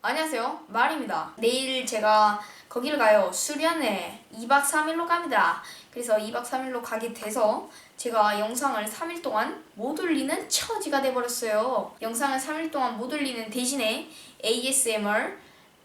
안녕하세요. 말입니다. 내일 제가 거기를 가요. 수련회 2박 3일로 갑니다. 그래서 2박 3일로 가게 돼서 제가 영상을 3일 동안 못 올리는 처지가 돼버렸어요. 영상을 3일 동안 못 올리는 대신에 ASMR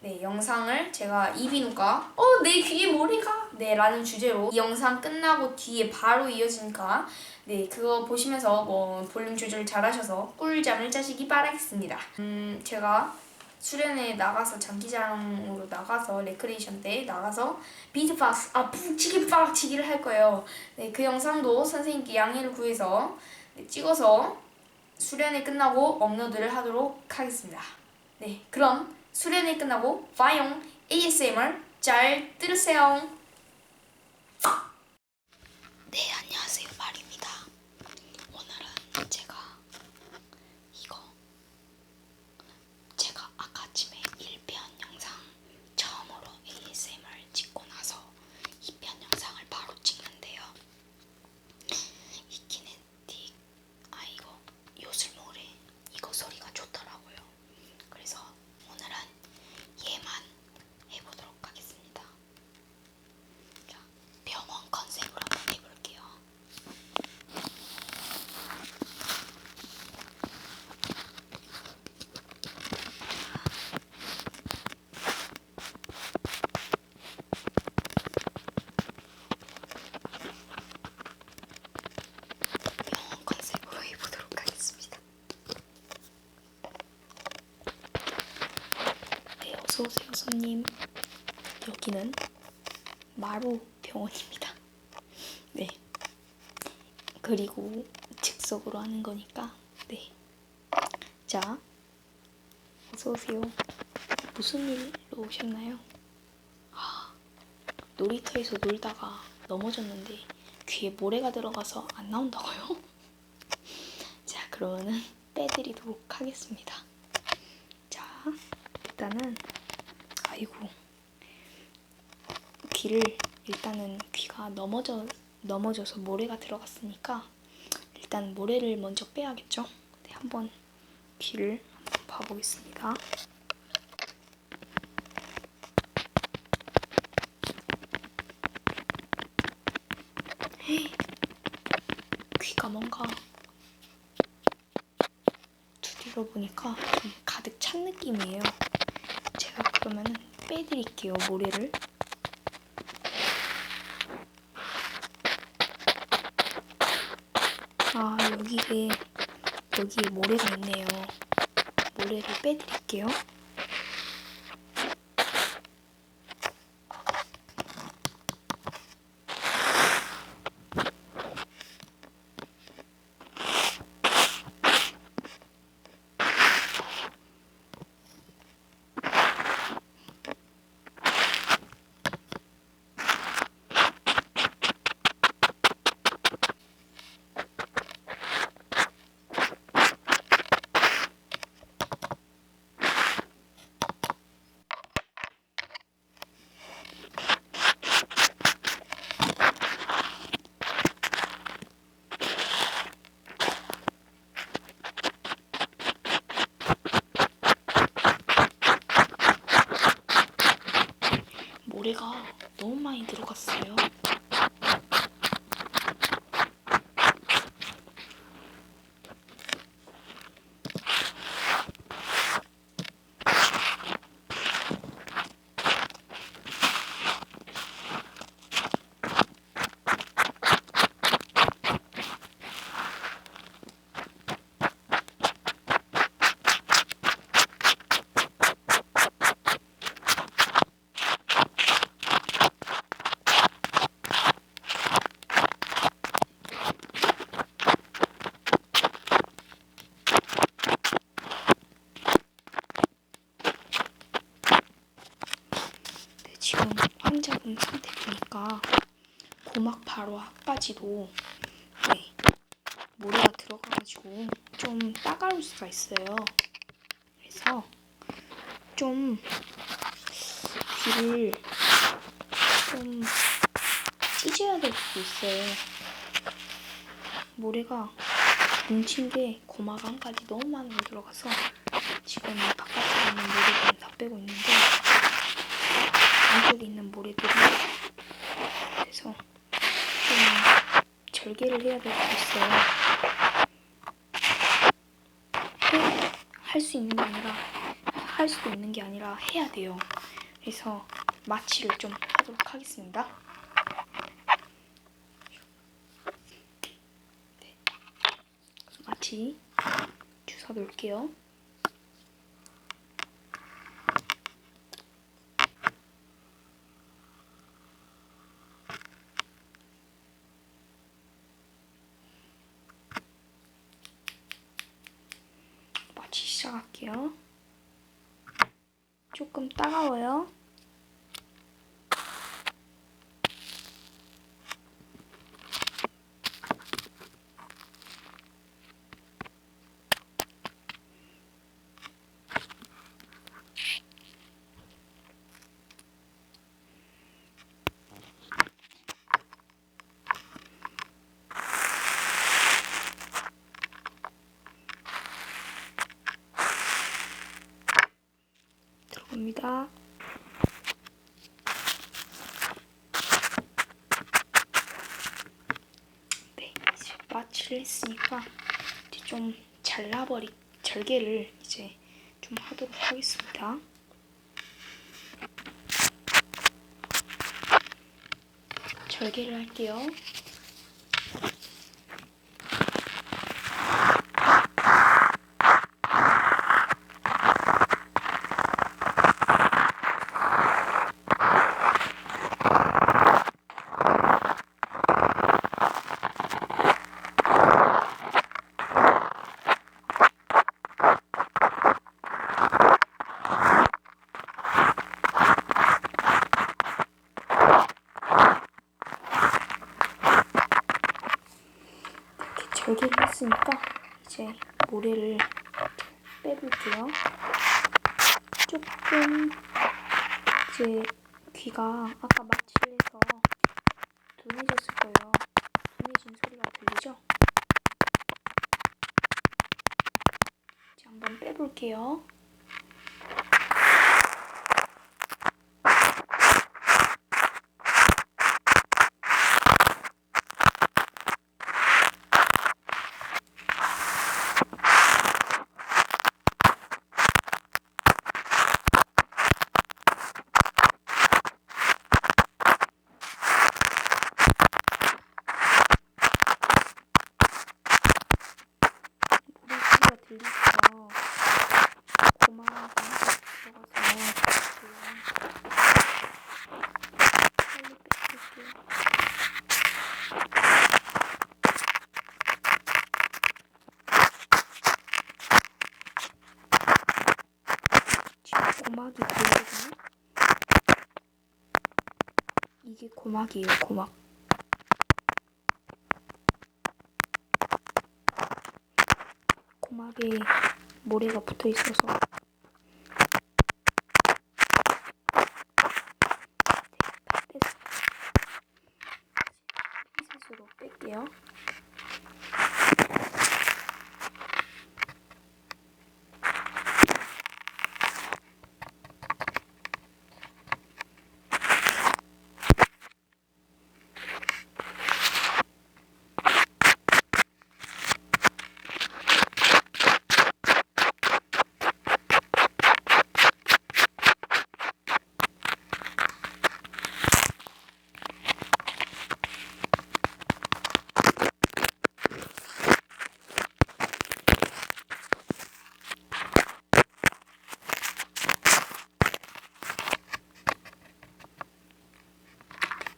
네, 영상을 제가 이비인후과 어, 내 귀에 머리가 네, 라는 주제로 이 영상 끝나고 뒤에 바로 이어지니까 네, 그거 보시면서 뭐 볼륨 조절 잘 하셔서 꿀잠을 자시기 바라겠습니다. 음, 제가 수련회 나가서 장기자랑으로 나가서 레크레이션 때 나가서 비트박스 아 북치기 빡치기를 할 거예요. 네, 그 영상도 선생님께 양해를 구해서 네, 찍어서 수련회 끝나고 업로드를 하도록 하겠습니다. 네, 그럼 수련회 끝나고 바용 ASMR 잘 들으세요. 네, 안녕하세요. 말입니다. 오늘은 제가 이거 제가 아까 아침에 1편 영상 처음으로 ASMR 찍고 나서 2편 영상을 바로 찍는데요. 이 키네틱 아 이거 요술모래 이거 소리가 좋더라고요. 그래서 오늘은 얘만 해보도록 하겠습니다. 자, 병원 컨셉으로 한번 해볼게요. 병원 컨셉으로 해보도록 하겠습니다. 네, 어서 오세요, 손님. 여기는 마루 병원입니다. 네. 그리고 즉석으로 하는 거니까 네. 자, 어서 오세요. 무슨 일로 오셨나요? 아, 놀이터에서 놀다가 넘어졌는데 귀에 모래가 들어가서 안 나온다고요? 자, 그러면은 빼드리도록 하겠습니다. 자, 일단은 아이고 귀를 일단은 귀가 넘어져 넘어져서 모래가 들어갔으니까 일단 모래를 먼저 빼야겠죠. 네, 한번 귀를 한번 봐보겠습니다. 헤이, 귀가 뭔가 두드려 보니까 좀 가득 찬 느낌이에요. 그러면은 빼드릴게요 모래를. 아 여기에 여기에 모래가 있네요. 모래를 빼드릴게요. 모래가 너무 많이 들어갔어요. 네, 지금 환자분 상태 보니까 고막 바로 앞까지도 네, 모래가 들어가가지고 좀 따가울 수가 있어요. 그래서 좀 귀를 좀 찢어야 될 수도 있어요. 모래가 뭉친 게 고막 안까지 너무 많이 들어가서 지금 바깥에 있는 모래는 다 빼고 있는데 안쪽에 있는 모래들이 그래서 좀 절개를 해야 될것 있어요. 할 수 있는 게 아니라 할 수도 있는 게 아니라 해야 돼요. 그래서 마취를 좀 하도록 하겠습니다. 네. 마취 주사 놓을게요. 마취 시작할게요. 조금 따가워요. 들어갑니다. 네, 이제 마취를 했으니까 이제 좀 잘라버리 절개를 이제 좀 하도록 하겠습니다. 절개를 할게요. 절개를 했으니까 이제 모래를 빼볼게요. 조금 이제 귀가 아까 마취를 해서 둔해졌을 거예요. 둔해진 소리가 들리죠? 이제 한번 빼볼게요. 모래 소리가 들리시죠? 고마워서 들어가서 빨리 뺄게요. 지금 고막이 보이거든요? 이게 고막이에요, 고막. 고막에 모래가 붙어 있어서 다 뺐어요. 핀셋으로 뺄게요.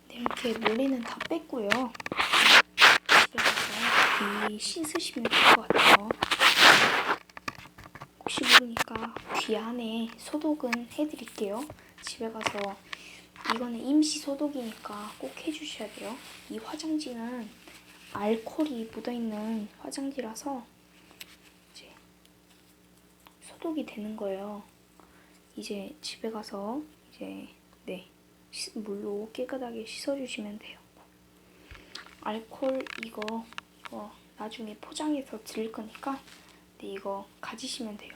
네, 이렇게 모래는 다 뺐고요. 집에 가서 귀 씻으시면 될 것 같아요. 혹시 모르니까 귀 안에 소독은 해드릴게요. 집에 가서 이거는 임시 소독이니까 꼭 해주셔야 돼요. 이 화장지는 알코올이 묻어있는 화장지라서 이제 소독이 되는 거예요. 이제 집에 가서 이제 네 씻- 물로 깨끗하게 씻어주시면 돼요. 알콜 이거 이거 나중에 포장해서 드릴 거니까 네, 이거 가지시면 돼요.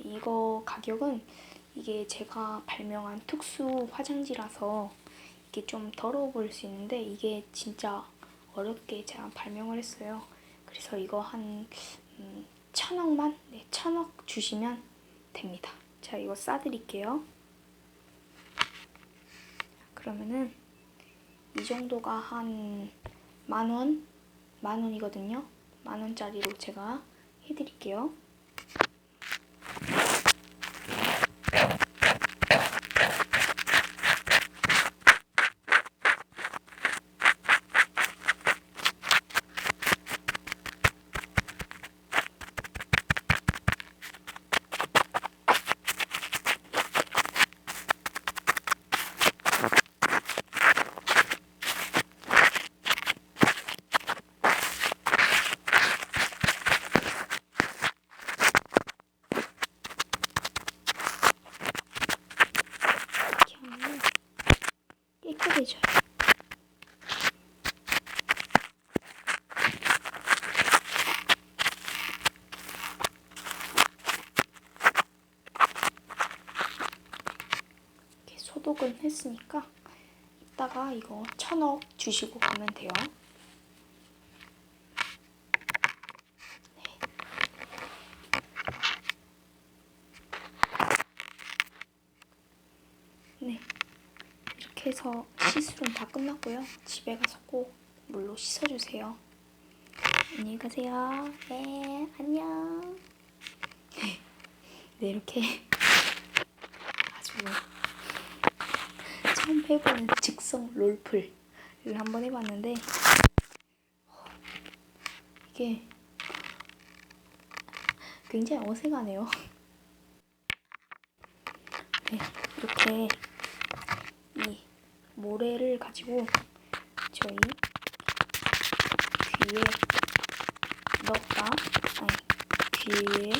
네, 이거 가격은 이게 제가 발명한 특수 화장지라서 이게 좀 더러워 보일 수 있는데 이게 진짜 어렵게 제가 발명을 했어요. 그래서 이거 한 음, 천억만, 네, 천억 주시면 됩니다. 자, 이거 싸드릴게요. 그러면은 이 정도가 한 만 원, 만 원이거든요. 만 원짜리로 제가 해드릴게요. 해져요. 이렇게 소독은 했으니까 이따가 이거 천억 주시고 가면 돼요. 네. 이렇게 해서 시술은 다 끝났고요. 집에 가서 꼭 물로 씻어주세요. 안녕히 가세요. 네, 안녕. 네, 이렇게 아주 처음 해보는 즉석 롤플을 한번 해봤는데 이게 굉장히 어색하네요. 네, 이렇게 이 모래를 가지고 저희 귀에 넣었다. 아니 귀에